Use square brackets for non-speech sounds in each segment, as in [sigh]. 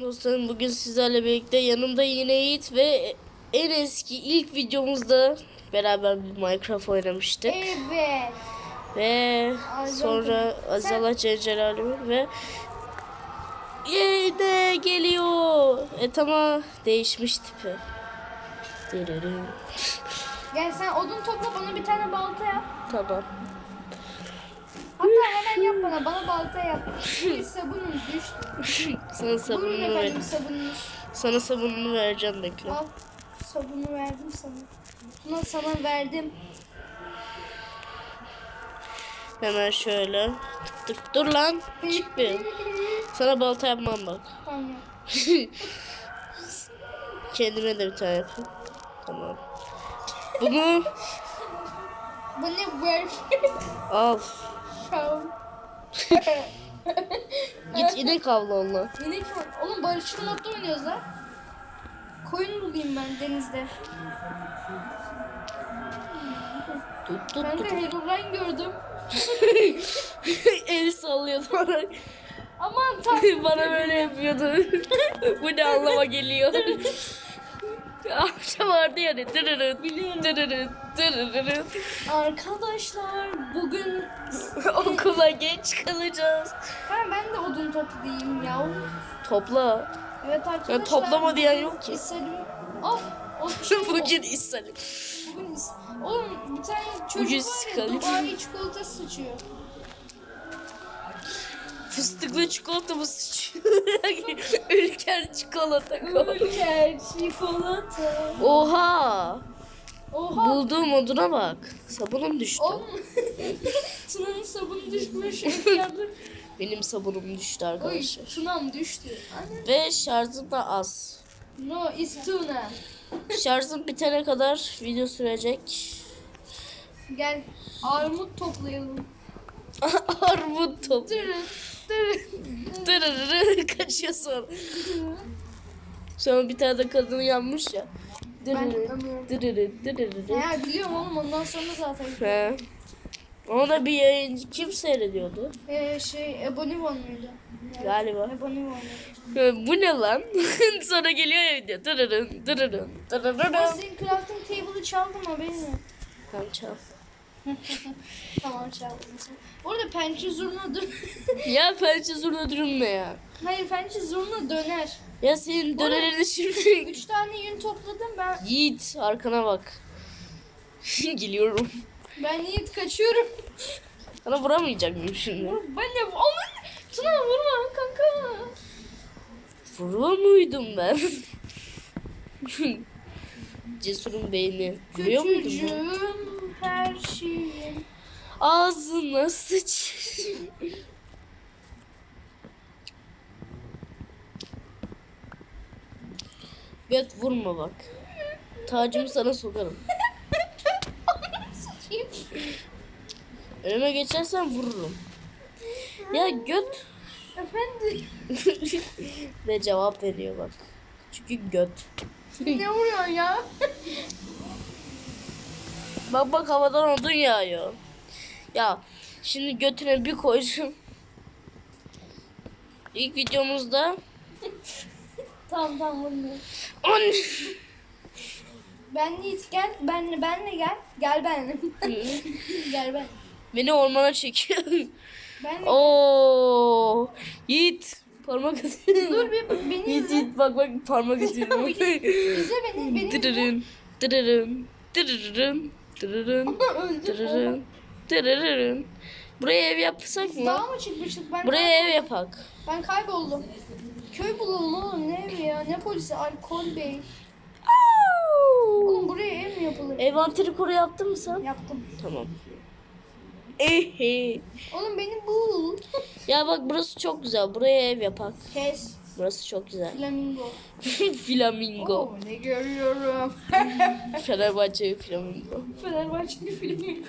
Selam dostlarım. Bugün sizlerle birlikte yanımda yine Yiğit ve en eski ilk videomuzda beraber bir Minecraft oynamıştık. Evet. Ve Azal- sonra Azala Cecerali ve yine geliyor. E tamam değişmiş tipi. Gel sen odun topla bana bir tane balta yap. Tamam. Hatta hemen yap bana. Bana balta yap. Bir sabunum düştü. Sana Buyurun sabununu ver. efendim sabununuz. Sana sabununu vereceğim bekle. Al. Sabunu verdim sana. Bunu sana verdim. Hemen şöyle. Tık tık. Dur lan. Çık bir. Sana balta yapmam bak. Tamam. [laughs] Kendime de bir tane yapayım. Tamam. Bunu Bu ne ver? al. Şov. [laughs] Git inek avla onunla. İnek var. Oğlum barışçıl modda oynuyoruz lan. Koyun bulayım ben denizde. Tut tut Kanka tut. Herobrine gördüm. [laughs] El sallıyordu bana. Aman tanrım. [laughs] bana böyle yapıyordu. Bu ne anlama geliyor. Akşam vardı ya ne? Dırırın. Dırırın. Dırırın. Arkadaşlar bugün [laughs] Okula geç kalacağız. ben, ben de odun toplayayım ya. Topla. Evet arkadaşlar. Ya toplama diyen yok ki. İstedim. Of. of şey [laughs] Bugün istedim. Bugün is- Oğlum bir tane çocuk Bugün var ya sıkalım. Dubai çikolata sıçıyor. Fıstıklı çikolata mı sıçıyor? [laughs] Ülker çikolata koy. Ülker çikolata. Oha! Oha. Bulduğum oduna bak. Sabunum düştü. Oğlum. [laughs] Tuna'nın sabunu düşmüş. Benim sabunum düştü Oy arkadaşlar. Tuna'm düştü. Anne. Ve şarjım da az. No it's Tuna. Şarjım bitene kadar video sürecek. Gel armut toplayalım. [laughs] Armut top. Kaçıyor sonra. Sonra bir tane de kadın yanmış ya. Ben Dırırı, anlıyorum. dırırı, dırırı. Ya biliyorum oğlum ondan sonra zaten. He. Ona bir yayıncı kim seyrediyordu? Ee, şey Ebonimon muydu? Galiba. Ebonimon. Ee, Bu ne lan? [laughs] Sonra geliyor ya video. Dırırın, dırırın, Ben dırırın. senin crafting table'ı çaldım haberin yok. Tamam çal. Tamam çaldım. Bu arada pençe zurna dön. [laughs] Ya pençe zurna ne ya? Hayır pençe zurna döner. Ya senin dönerini şimdi... Üç [laughs] tane yün topladım ben. Yiğit arkana bak. [laughs] Geliyorum. Ben Yiğit kaçıyorum. Sana vuramayacak mıyım şimdi? Ben de aman Tuna vurma kanka. Vurur muydum ben? Cesur'un beyni. Vuruyor muydum ben? Her şeyim. Ağzına sıç. Göt vurma bak. Tacımı sana sokarım. Önüme geçersen vururum. Ya göt. Efendim [laughs] Ve cevap veriyor bak. Çünkü göt. ne vuruyorsun ya? Bak bak havadan odun yağıyor. Ya şimdi götüne bir koyacağım. İlk videomuzda tamam tamam vurma. on Ben Yiğit gel. Benle benle gel. Gel benle. [laughs] gel ben. beni ormana çekiyor. Benle. Oo Yiğit parmak atıyor. Dur bir beni Yiğit izle. Yiğit bak bak parmak [laughs] atıyor. İzle beni. Beni izle. Dırırın dırırın dırırın dırırın dırırın dırırın. Buraya ev yapsak mı? Dağa mı çıkmıştık? Ben Buraya ev yapak. Ben kayboldum. Köy bulalım oğlum. Ne evi ya? Ne polisi? Alkol bey. Oğlum buraya ev mi yapılır? Envanteri koru yaptın mı sen? Yaptım. Tamam. Ehe. Oğlum beni bul. Ya bak burası çok güzel. Buraya ev yapak. Kes. Burası çok güzel. Flamingo. [laughs] Flamingo. Oo, ne görüyorum. [laughs] Fenerbahçe flamingo. Fenerbahçeli flamingo.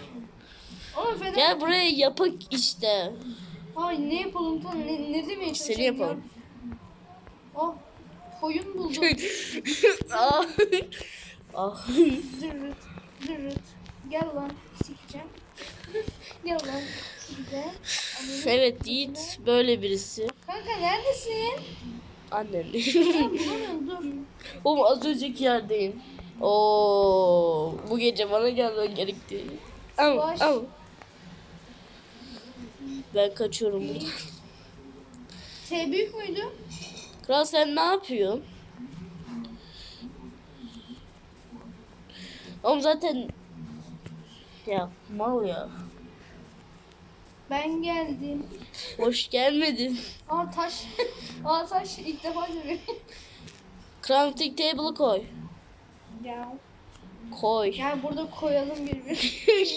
Oğlum Fener... Gel buraya yapak işte. Ay ne yapalım lan? Ne, ne demeye çalışıyorsun? Seni yapalım. Oh. Koyun buldum. [laughs] ah. ah. Dırırt. Dırırt. Gel lan. Sikeceğim. Gel lan. Sikeceğim. Evet Yiğit böyle birisi. Kanka neredesin? [laughs] Dur. Oğlum az önceki yerdeyim. Oo, bu gece bana gelmen gerekti. Al, al. Ben kaçıyorum buradan. T büyük müydü? Kral sen ne yapıyorsun? Oğlum zaten ya mal ya. Ben geldim. Hoş gelmedin. Aa taş. [laughs] Aa taş ilk defa görüyorum. Crafting table'ı koy. Ya. Koy. Gel burada koyalım birbirine.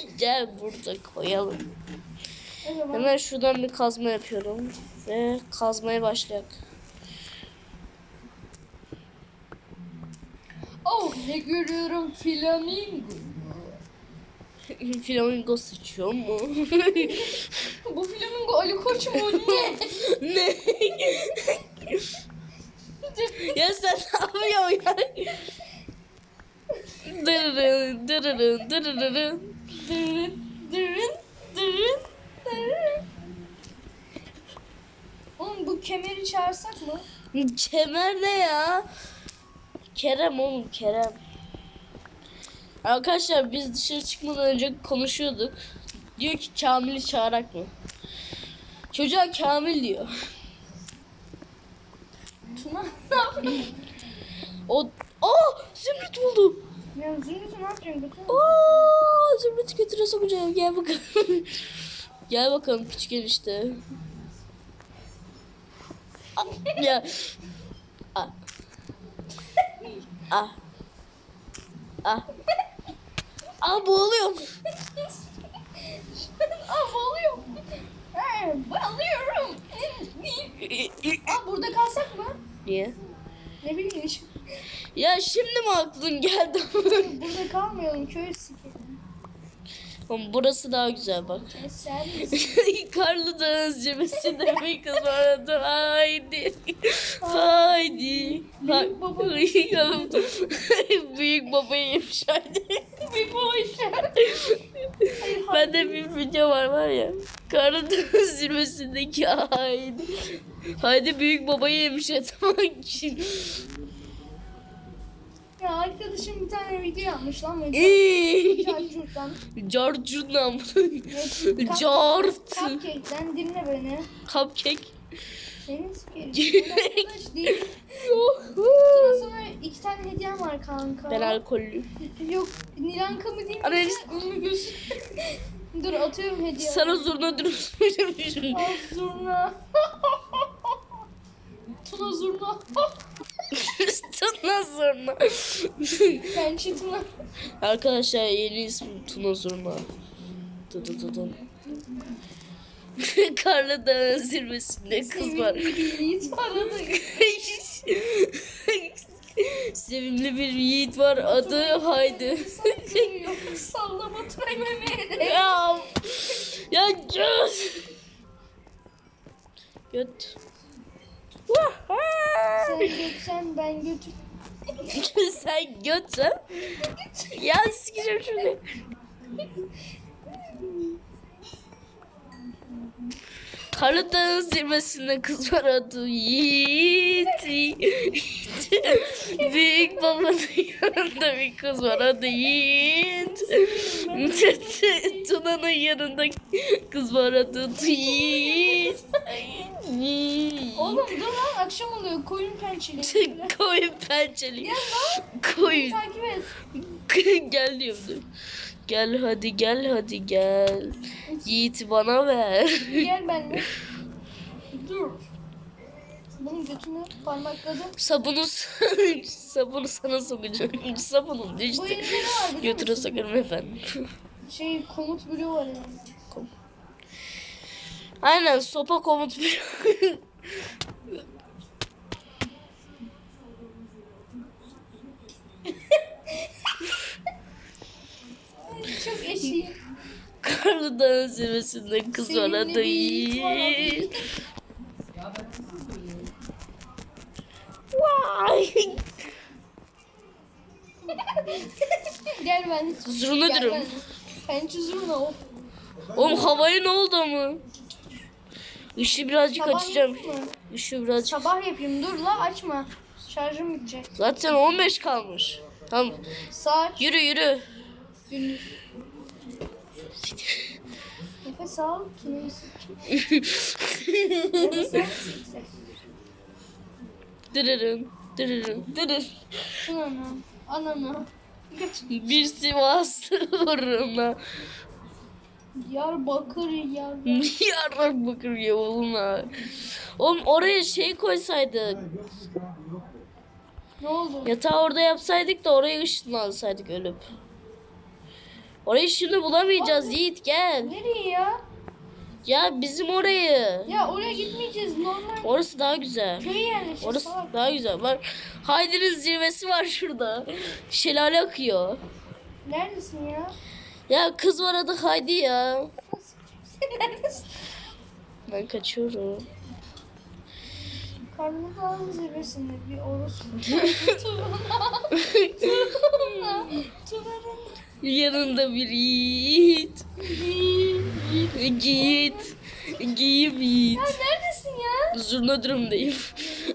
[laughs] Gel burada koyalım. Zaman Hemen şuradan bir kazma yapıyorum. Ve kazmaya başlayak. Oh ne görüyorum flamingo. Flamingo sıçıyor mu? Bu flamingo Ali Koç mu ne? [laughs] ne? ya sen ne yapıyorsun ya? Dırırın, dırırın, dırırın. Dırın dırın dırın dırın. Oğlum bu kemeri çağırsak mı? Kemer ne ya? Kerem oğlum Kerem. Arkadaşlar biz dışarı çıkmadan önce konuşuyorduk. Diyor ki Kamil'i çağırak mı? Çocuğa Kamil diyor. Tuna [laughs] ne yapıyorsun? O Aa Zümrüt buldu. Ya Zümrüt'ü ne yapacaksın? Götür. Aa Zümrüt'ü götüre sokacağım. Gel bakalım. [laughs] Gel bakalım küçük enişte. Ya. Ah. Ah. Ah. Ah boğuluyorum. Aa bağlıyorum. He bağlıyorum. Aa burada kalsak mı? Niye? Ne bileyim. Ya şimdi mi aklın geldi? Burada kalmayalım köy sikelim. Oğlum burası daha güzel bak. Sen? [laughs] Karlı dağız cebesinde bir kız vardı. Haydi. Haydi. Büyük baba. [laughs] Büyük babaymış haydi. Boş. [laughs] Bende bir video var var ya. Karlı dağız zirvesindeki haydi. Haydi büyük babayı yemiş etmek için. Ya arkadaşım bir tane video yapmış lan. Eee. Çarçurt'tan. Carcunam. Cart. Cart. Cupcake'den dinle beni. Cupcake. Senin sikerim. Ben arkadaş değil. Sonra sana iki tane hediyem var kanka. Ben alkollü. Yok Nilanka mı diyeyim? Ana, Ünlü göz. Dur atıyorum hediye. Sana zurna dürüst [laughs] Al zurna. [laughs] Tuna zurna. [laughs] Tuna zurna. Pençe Tuna. Arkadaşlar yeni ismim Tuna Zurna. Dı dı dı dı. [laughs] Karlı Dağın zirvesinde kız var. Sevimli bir yiğit var adı. [laughs] Sevimli bir yiğit var adı Haydi. Sallama [laughs] Mehmet'e. ya ya göz. Göt. Sen götsen ben götür. Sen götsen. Ya sikeceğim şunu. Dağın zirvesinde kız var adı Yiğit. Yiğit. Büyük babanın yanında bir kız var adı Yiğit. [laughs] Tuna'nın yanında kız var adı Yiğit. Yiğit. Oğlum dur lan akşam oluyor koyun pençeli. Koyun pençeli. Gel lan Koyun. takip et. [laughs] gel diyorum. Gel hadi gel hadi gel. Yiğit bana ver. Gel [laughs] benimle. Dur. Bunun götünü parmakladım. Sabunu [laughs] sabunu sana sokacağım. Sabunum Bu düştü. elinde ne var biliyor musun? sokarım efendim. Şey komut bloğu var yani. Aynen sopa komut bir. Çok eşi. Dağın zirvesinde kız adı Yiğit. Vay. Gel ben. Zurna Gel dürüm. ben. Pençe zurna o. Oğlum havaya ne oldu ama? Işığı birazcık Taban açacağım. yok mu? Üşü biraz. Sabah yapayım. Dur la açma. Şarjım bitecek. Zaten 15 kalmış. Tamam. Saat Yürü yürü. gündüz. Nefes [laughs] al. Dırırın. Dırırın. Dırır. Tuna'nı. Ananı. Geç. Bir Sivas uğruna. Diyarbakır yar. Yarrak bakır yoluna. [laughs] Oğlum oraya şey koysaydık. Ne oldu? Yatağı orada yapsaydık da oraya ışınlansaydık ölüp. Orayı şimdi bulamayacağız Yiğit gel. Nereye ya? Ya bizim orayı. Ya oraya gitmeyeceğiz. Normal Orası daha güzel. köye yerleşeceğiz. Orası salak. daha güzel. Bak Haydi'nin zirvesi var şurada. Şelale akıyor. Neredesin ya? Ya kız var adı Haydi ya. Neredesin? [laughs] Ben kaçıyorum. Karnı dağın zirvesinde bir orospu. [laughs] Yanında bir Yiğit. Yiğit. Giyim Yiğit. Ya neredesin ya? Zurna durumdayım.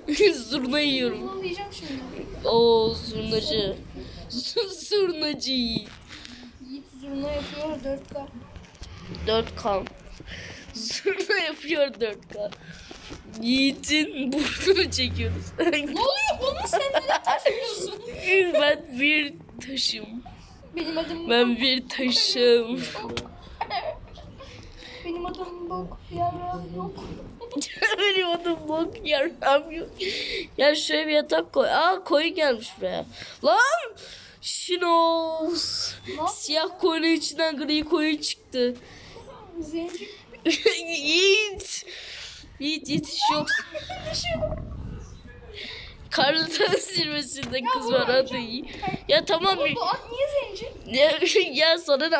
[laughs] Zurna yiyorum. Bunu diyeceğim şimdi. Oo zurnacı. Zurnacı Yiğit. Yiğit zurna yapıyor 4K. 4K. Zurna yapıyor 4K. Yiğit'in burnunu çekiyoruz. Ne oluyor oğlum sen nereye taşıyorsun? [laughs] ben bir taşım. Benim adım Ben bir taşım. Benim adım bok yaram yok. [laughs] Benim adım bok yaram yok. Ya şöyle bir yatak koy. Aa koyun gelmiş buraya. Lan! Yapıyorsun? Siyah koyunun içinden gri koyun çıktı. Zenci. [laughs] Yiğit. Yiğit yetiş yok. Karlı Dağ [laughs] zirvesinde kız var adı Yiğit. Ya tamam Oğlum bu at niye zenci? ya, [laughs] ya sana ne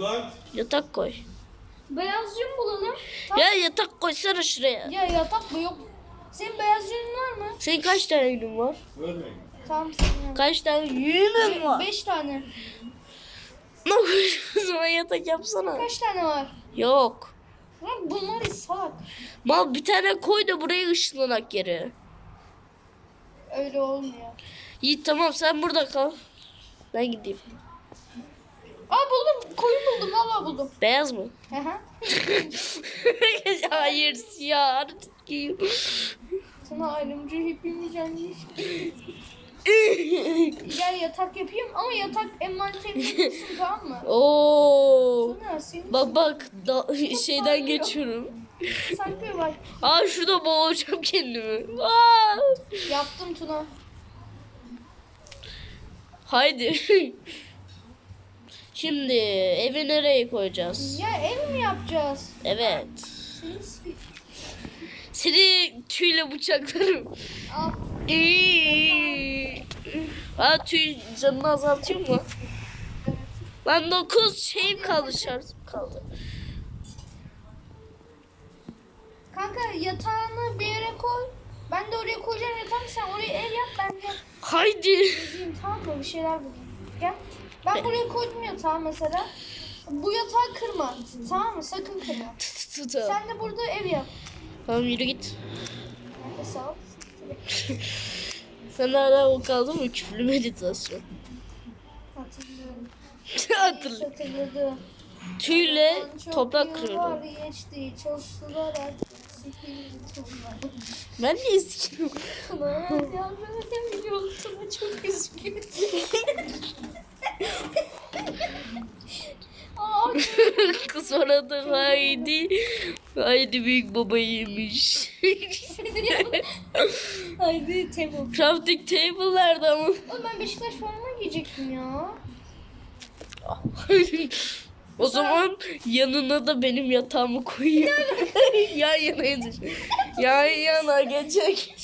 lan? Yatak koy. Beyaz yün bulalım. Tam- Ya yatak koysana şuraya. Ya yatak mı yok? Senin beyaz yünün var mı? Senin kaç tane yünün var? Ölmeyin. Tamam senin. Kaç tane yünün var? Beş tane. Ne? [laughs] O zaman yatak yapsana. Kaç tane var? Yok. Lan bunlar salak. Mal bir tane koy da buraya ışınlanak geri. Öyle olmuyor. Yiğit tamam sen burada kal. Ben gideyim. Aa buldum. Koyun buldum. Vallahi buldum. Beyaz mı? Hı hı. [laughs] Hayır siyah. Artık giyeyim. Sana ayrımcı hepimiz gelmiş. [laughs] Gel yatak yapayım ama yatak envanterini bulsun tamam mı? Oo. Senin Bak bak da, şeyden geçiyorum. Saklı var. Aa şurada boğacağım kendimi. Aa. Yaptım Tuna. Haydi. [laughs] Şimdi evi nereye koyacağız? Ya ev mi yapacağız? Evet. Seni tüyle bıçaklarım. Al. İyi. Aa tüy canını azaltıyor mu? Lan 9 şeyim kaldı şarjım kaldı. Kanka yatağını bir yere koy. Ben de oraya koyacağım yatağını sen oraya ev yap ben de Haydi. gezeyim tamam mı? Bir şeyler bulayım. Gel. Ben buraya koydum yatağı mesela. Bu yatağı kırma. Tamam mı? Sakın kırma. Sen de burada ev yap. Tamam yürü git. Nefes al. Sen hala o kaldı mı? Küflü meditasyon. Hatırlıyorum. Hatırlı. Hatırladım. Tüyle Çok toprak yıllar kırıyordum. geçti. Çalıştırarak. Sikiyim Tuna. Ben niye sikiyorum? Tuna yardım edemiyorum. Tuna çok üzgün. Aa, Kız orada haydi. Haydi büyük babayıymış. Haydi table. Crafting table nerede ama? Oğlum ben Beşiktaş forma giyecektim ya. [laughs] o zaman yanına da benim yatağımı koyayım. [laughs] yan yana yazış. Yan yana geçecek.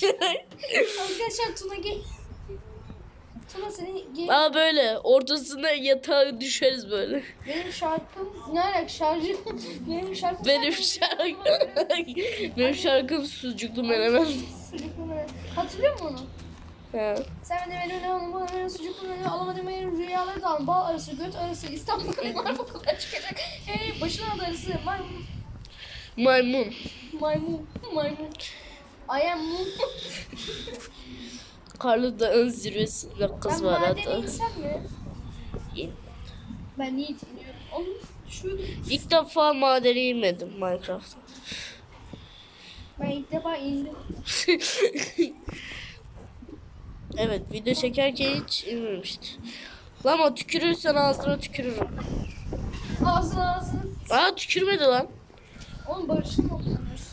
Arkadaşlar Tuna gel. Tuna seni gel. Aa böyle ortasına yatağı düşeriz böyle. Benim şarkım ne alaka şarjım? Benim şarkım Benim şarkım [laughs] benim şarkım sucuklu menemen. Sucuklu menemen. Hatırlıyor musun onu? Ha. Sen beni benim ne benim sucuklu menemen alamadım benim rüyaları da al. Bal arası, göt arası, İstanbul kadar kadar çıkacak. Hey başına da arası, maymun, Maymun. maymun, maymun. I am Moon. [laughs] Karlı Dağın zirvesinde kız ben var hatta. insem mi? İn. Ben niye iniyorum? Oğlum şu İlk defa madene inmedim Minecraft'ta. ben ilk defa indim. [laughs] evet video çekerken hiç inmemişti. Lan ama tükürürsen ağzına tükürürüm. Ağzına ağzına. Aa tükürmedi lan. Oğlum barışın mı oturuyoruz?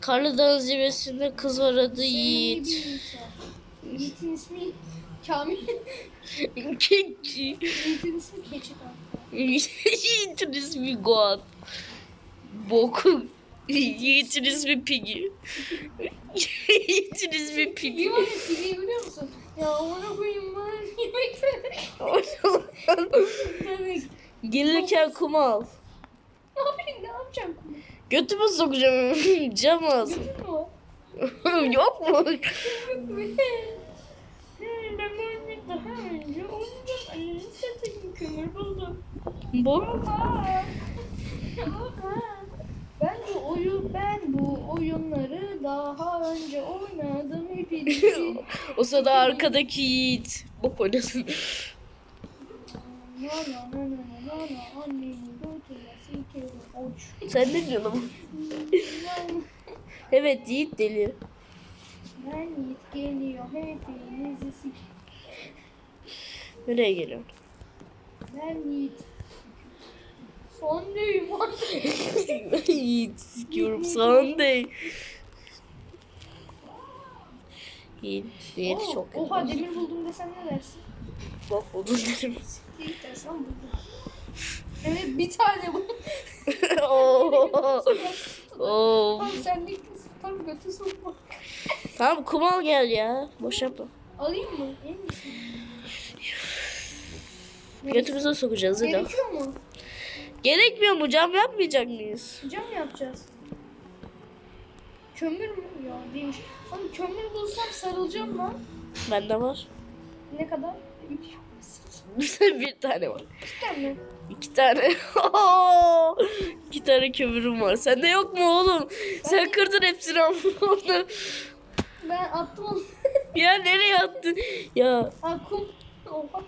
Karlı Dağın zirvesinde kız var adı Senin Yiğit. Yiğit'in ismi Kamil. [laughs] Keki. Yiğit'in ismi Keçi. [laughs] Yiğit'in ismi Goat. Boku. Yiğit'in ismi Piggy. Yiğit'in ismi Piggy. Pigi ya Pigi'yi biliyor musun? Ya ona koyayım ben yemek ver. Gelirken kum al. Ne yapayım ne yapacağım? Götüme sokacağım. [laughs] Cam ağzı. Götür mü? [laughs] Yok mu? Ben böyle daha önce ondan annemin satayım kömür buldum. Bok. Oha! Oha! Ben bu oyun ben bu oyunları daha önce oynadım hepinizi. [laughs] O sırada arkadaki Yiğit. Bok oynasın. Sen ne diyorsun? [laughs] Evet Yiğit deli. Ben Yiğit geliyor hepinizi sik. Nereye geliyorsun? Ben Yiğit. Düğüm [laughs] Yiğit sikiyorum Sunday. Yiğit, Yiğit çok kötü. Oha demir buldum desem ne dersin? Bok buldum derim. İlk desem buldum. Evet bir tane bu. [laughs] Oo. Oo. Tam senlik tam götü sokma. Tamam kum al gel ya. Boş yapma. Alayım mı? İyi misin? Götümüze sokacağız hadi. Gerekiyor mu? Gerekmiyor mu? Cam yapmayacak mıyız? Cam yapacağız. Kömür mü? Ya değilmiş. Oğlum kömür bulsam sarılacağım lan. Bende var. Ne kadar? [laughs] bir tane var. Cidden mi? İki tane. [laughs] İki tane kömürüm var. Sende yok mu oğlum? Sen kırdın hepsini onu. Ben attım onu. [laughs] Ya nereye attın? Ya Ha kum. Oha.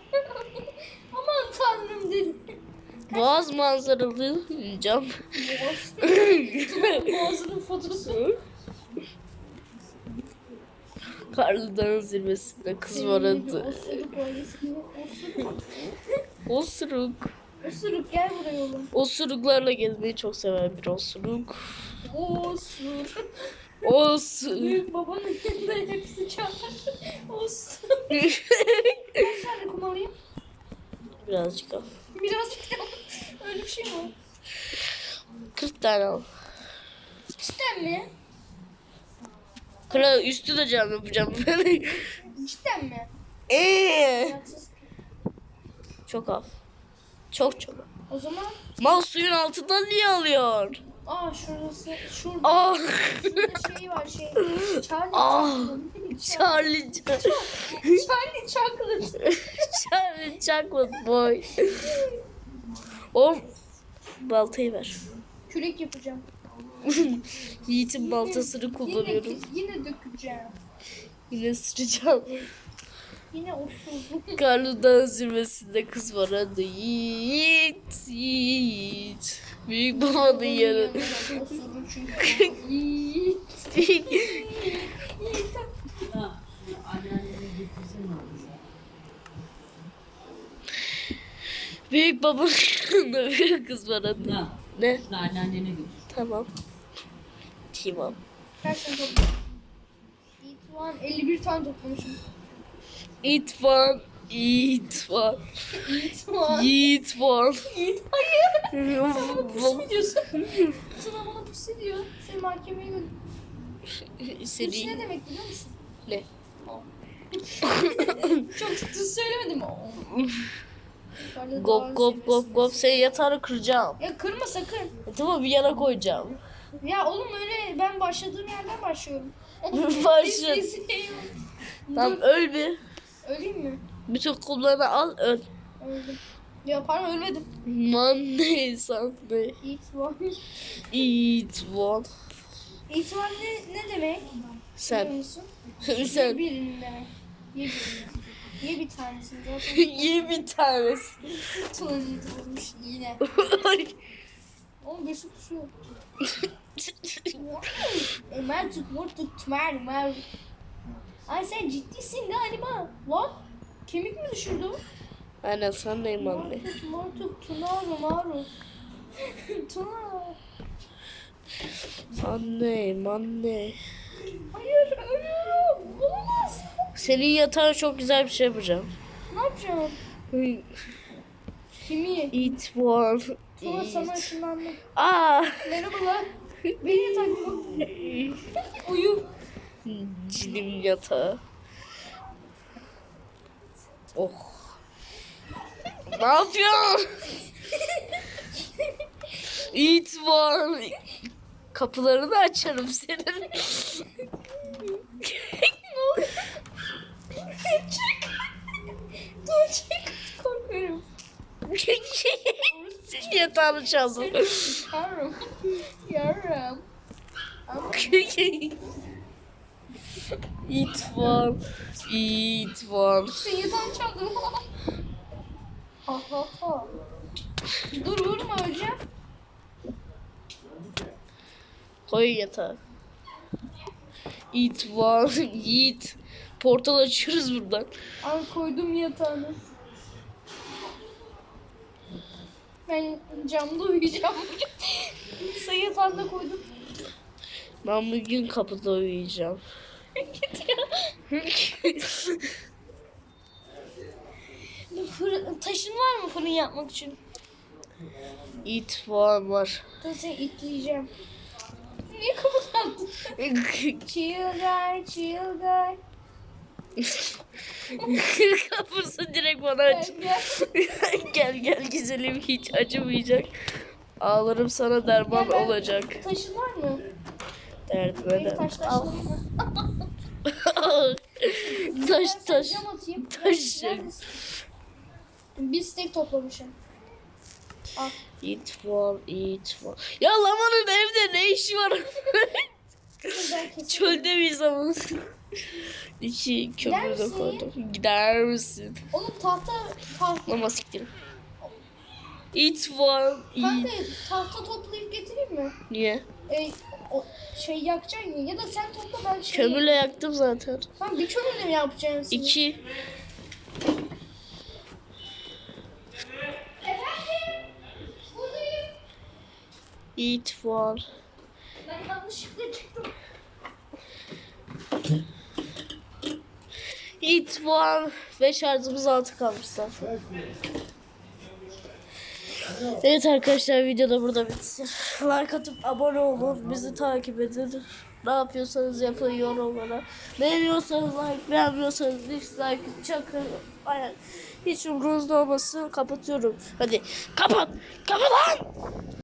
Aman tanrım dedim. boğaz manzaralı cam. Boğaz. Boğazının fotosu. Karlı Dağın zirvesinde kız var adı. Osuruk osuruk. Gel buraya oğlum. Osuruklarla gezmeyi çok seven bir osuruk. Osur. Osuruk. Büyük [laughs] babanın yanında hepsi çağır. Osur. Kaç [laughs] tane kum alayım? Birazcık al. Birazcık da öyle bir şey mi? var? 40 tane al. Cidden mi? Kral üstü de cam yapacağım. [laughs] Cidden mi? Eee. Çok al. Çok çok. al. O zaman Mal suyun altından niye alıyor? aa şurası şurada Ah. şurada şey var şey. Charlie Ah. Charlie Charlie Ch- Charlie Chocolate. Charlie Chocolate Boy. Oğlum baltayı ver. Kürek yapacağım. [laughs] Yiğit'in baltasını Yine, kullanıyorum. yine dökeceğim. Yine sıracağım. Yine osurdum. Karlı Dağ zirvesinde kız var adı Yiğit. Yiğit. Büyük babanın çünkü. [laughs] Yiğit. Yiğit. Büyük babanın yanında bir kız var adı. Ne? şunu anneannene götür. Tamam. Tamam. Kaç tane topladım? Yiğit var. 51 tane toplamışım. Var. It var. Yiğit var. Yiğit var. Yiğit hayır. Sen bana mu diyorsun? Sen bana diyor. Seni mahkemeye. Pus ne demek biliyor musun? ne? [laughs] Çok ciddi söylemedim mi? Gop gop gop gop seni yatağını kıracağım. Ya kırma sakın. Tamam bir yana koyacağım. Ya oğlum öyle ben başladığım yerden başlıyorum. [laughs] Başla. Şey. Tamam Dur, öl bir. öleyim mi? Bütün kumlarını al öl. Öldüm. Ya pardon ölmedim. Man ne insan ne? Yiğit var. It var. İtibar ne, ne demek? Biliyor [laughs] Sen. musun? Sen. Birini demek. Ye birini. Ye bir tanesini zaten. [laughs] Ye bir tanesi. Tuvalet olmuş yine. Oğlum bir su Ömer tutmur tutmar Ömer. Ay sen ciddisin galiba. Lan kemik mi düşürdü? Aynen sen neyim [laughs] anne? Mortuk tunaru maru. Tuna. Annem anne. Hayır ölüyorum. Olamaz. Senin yatağına çok güzel bir şey yapacağım. Ne yapacağım? Kimi? Eat one. Tuna sana Eat. ışınlandım. Aa. Merhabalar. [laughs] Beni yatakma. Uyu. Cinim yatağı. Oh. ne yapıyorsun? Eat one. Kapılarını açarım senin. Çık. Dur çık. Korkuyorum. Yatağını çaldım. Yarım. Yarım. Eat one. Eat one. Sen yatağını çaldım. Aha ha. Dur vurma öleceğim. Koy yatağa. Eat one. Eat. Portal açıyoruz buradan. Al koydum yatağını. Ben camda uyuyacağım bugün. [laughs] Sen yatağında koydum. Ben bugün kapıda uyuyacağım. Git ya. Fırın, taşın var mı fırın yapmak için? Eat one var. Seni itleyeceğim. Niye guy, chill guy. [laughs] Kapısı direkt bana aç. Gel, gel. güzelim hiç acımayacak. Ağlarım sana derman Gel, ben- olacak. Taşın var mı? Derdime Benim de. taş Al. taşlarım var. [laughs] taş Ben taş. cam atayım. Taş. Neredesin? Bir stek toplamışım. Al. Eat one, eat one. Ya Laman'ın evde ne işi var? Ben. [laughs] Çölde miyiz ama? İki Gider kömür de koydum. Gider misin? Oğlum tahta tahta Lama siktir. Eat one, kanka tahta toplayıp getireyim mi? Niye? E, o şey yakacaksın ya ya da sen topla ben şey. Kömürle yaktım zaten. Ben bir kömürle mi yapacaksın? İki. Efendim? Buradayım. Eat one. Ben yanlışlıkla çıktım. Eat one. Ve şarjımız altı kalmışsa. Evet arkadaşlar video da burada bitsin. Like atıp abone olun. Bizi takip edin. Ne yapıyorsanız yapın yorumlara. Beğeniyorsanız like, beğenmiyorsanız dislike çakın. Aynen. Hiç umurunuzda olmasın. Kapatıyorum. Hadi kapat. Kapat lan.